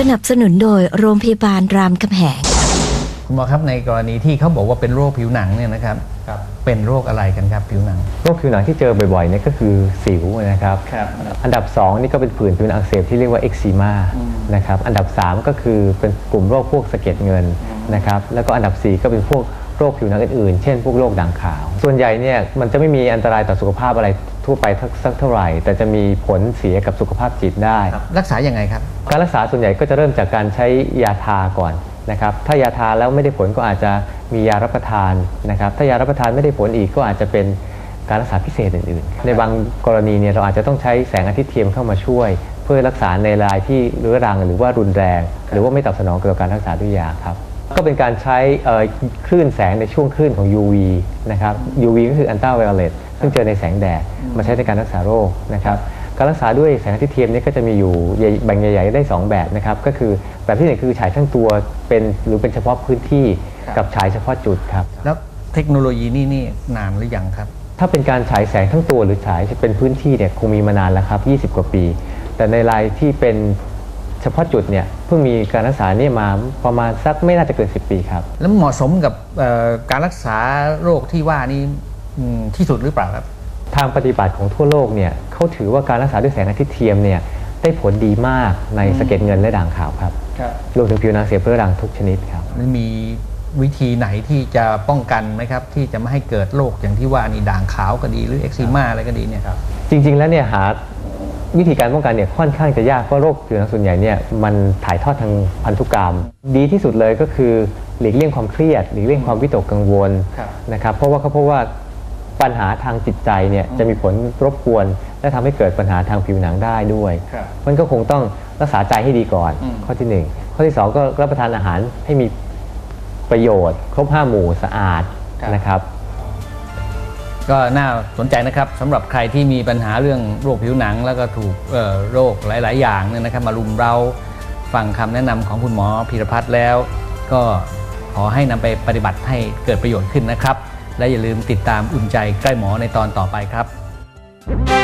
สนับสนุนโดยโรงพยาบาลรามคำแหง คุณหมอครับในกรณีที่เขาบอกว่าเป็นโรคผิวหนังเนี่ยนะครับครับ เป็นโรคอะไรกันครับผิวหนัง โรคผิวหนังที่เจอบ่อยๆเนี่ยก็คือสิวนะครับ ครับ อันดับ 2 นี่ก็เป็นผื่นผิวหนังอักเสบที่เรียกว่าเอ็กซีมานะครับ อันดับ 3 ก็คือเป็นกลุ่มโรคพวกสะเก็ดเงินนะครับ แล้วก็อันดับ 4 ก็เป็นพวกโรคผิวหนังอื่นๆ เช่นพวกโรคด่างขาว ส่วนใหญ่เนี่ยมันจะไม่มีอันตรายต่อสุขภาพอะไรทั่วไปสักเท่าไหร่ แต่จะมีผลเสียกับสุขภาพจิตได้ รักษายังไงครับ การรักษาส่วนใหญ่ก็จะเริ่มจากการใช้ยาทาก่อนนะครับถ้ายาทาแล้วไม่ได้ผลก็อาจจะมียารับประทานนะครับถ้ายารับประทานไม่ได้ผลอีกก็อาจจะเป็นการรักษาพิเศษอื่นๆ ในบางกรณีเนี่ยเราอาจจะต้องใช้แสงอาทิตย์เทียมเข้ามาช่วย เพื่อรักษาในรายที่เรื้อรังหรือว่ารุนแรง หรือว่าไม่ตอบสนองกับการรักษาด้วยยาครับ ก็เป็นการใช้เอ่อคลื่นแสงในช่วงคลื่นของ UV นะครับ UV ก็คืออันต้าไวโอเลตซึ่งเจอในแสงแดดมาใช้ในการรักษาโรคนะครับการรักษาด้วยแสงอาทิตย์เทียมนี่ก็จะมีอยู่ใหญ่แบ่งใหญ่ๆได้ 2 แบบนะครับก็คือแบบที่หนึ่งคือฉายทั้งตัวเป็นหรือเป็นเฉพาะพื้นที่ครับกับฉายเฉพาะจุดครับแล้วเทคโนโลยีนี่นี่นานหรือยังครับ ถ้าเป็นการฉายแสงทั้งตัวหรือฉายเป็นพื้นที่เนี่ยคงมีมานานแล้วครับ 20 กว่าปี แต่ในรายที่เป็น เฉพาะจุดเนี่ยเพิ่งมีการรักษาเนี่ยมาประมาณสักไม่น่าจะเกิน 10 ปีครับ แล้วเหมาะสมกับเอ่อการรักษาโรคที่ว่านี้อืมที่สุดหรือเปล่าครับ ทางปฏิบัติของทั่วโลกเนี่ยเขาถือว่าการรักษาด้วยแสงอาทิตย์เทียมเนี่ยได้ผลดีมากในสะเก็ดเงินและด่างขาวครับครับรวมถึงผิวหนังเสียเรื้อรังทุกชนิดครับมันมีวิธีไหนที่จะป้องกันไหมครับ ที่จะไม่ให้เกิดโรคอย่างที่ว่านี่ด่างขาวก็ดีหรือเอ็กซิมาอะไรก็ดีเนี่ยครับจริง ๆ แล้วเนี่ยหา วิธีการป้องกันเนี่ยค่อนข้างจะยากเพราะโรคผิวหนังส่วนใหญ่เนี่ยมันถ่ายทอดทางพันธุกรรม ดีที่สุดเลยก็คือหลีกเลี่ยงความเครียดหลีกเลี่ยงความวิตกกังวลครับนะครับเพราะว่าเขาพบว่าปัญหาทางจิตใจเนี่ยจะมีผลรบกวน และทำให้เกิดปัญหาทางผิวหนังได้ด้วยครับมันก็คงต้องรักษาใจให้ดีก่อนอืมข้อที่หนึ่งข้อที่สองก็รับประทานอาหารให้มีประโยชน์ ครบห้าหมู่สะอาดนะครับ ก็น่าสนใจนะครับสำหรับใครที่มีปัญหาเรื่องโรคผิวหนัง แล้วก็ถูกโรคหลาย ๆ อย่างเนี่ยนะครับ มารุมเราฟังคำแนะนำของคุณหมอพีรพัฒน์แล้ว ก็ขอให้นำไปปฏิบัติให้เกิดประโยชน์ขึ้นนะครับ และอย่าลืมติดตามอุ่นใจใกล้หมอในตอนต่อไปครับ